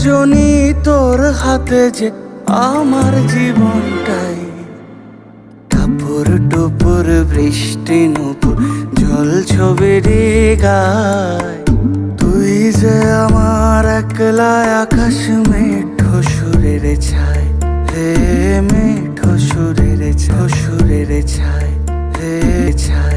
সজনী তোর হাতে যে আমার জীবনটাই। টাপুর টুপুর, বৃষ্টি নুপুর জল ছবির গায় তুই যে আমার একলা আকাশ মেঠো সুরের ছায় রে মেঠো সুরের ছ সুরের ছায় রে ছায়।